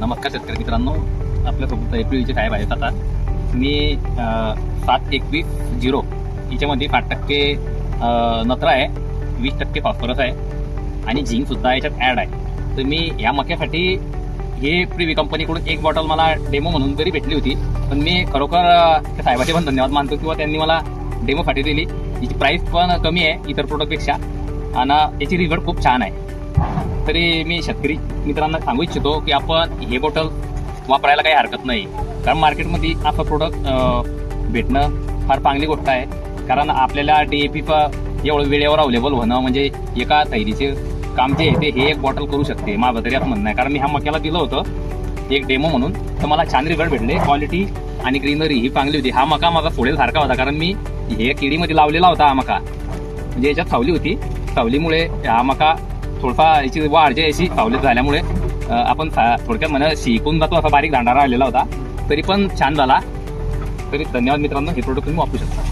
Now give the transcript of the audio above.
नमस्कार शेतकरी मित्रांनो. आपल्यासोबत एप्रिलचे साहेब आहेत आता. मी सात एकवीस झिरो याच्यामध्ये पाच टक्के नत्रा आहे. वीस टक्के फॉस्फरस आहे. आणि झिंक सुद्धा याच्यात ऍड आहे. तर मी या मक्यासाठी हे प्रिवी कंपनीकडून एक बॉटल मला डेमो म्हणून तरी भेटली होती. पण मी खरोखर त्या साहेबाचे पण धन्यवाद मानतो किंवा त्यांनी मला डेमोसाठी दिली. याची प्राईस पण कमी आहे इतर प्रोडक्टपेक्षा आणि याची रिझल्ट खूप छान आहे. तरी मी शेतकरी मित्रांना सांगू इच्छितो की आपण हे बॉटल वापरायला काही हरकत नाही. कारण मार्केटमध्ये असं प्रोडक्ट भेटणं फार चांगली गोष्ट आहे. कारण आपल्याला डी ए पी एवढं वेळेवर अवेलेबल होणं म्हणजे एका थैलीचे काम जे आहे ते हे एक बॉटल करू शकते. माझं तरी असं म्हणणं आहे. कारण मी ह्या मक्याला दिलं होतं एक डेमो म्हणून. तर मला छान रिझल्ट भेटले. क्वालिटी आणि ग्रीनरी ही चांगली होती. हा मका माझा फोडेल सारखा होता. कारण मी हे किडीमध्ये लावलेला होता हा मका. म्हणजे याच्यात सावली होती. सावलीमुळे हा मका थोडसा याची वाढ जी अशी सावलीत झाल्यामुळे आपण सा- थोडक्यात म्हणा शिकून जातो असा बारीक दांडारा आलेला होता. तरी पण छान झाला. तरी धन्यवाद मित्रांनो हे प्रोडक्ट तुम्ही वापरू शकता.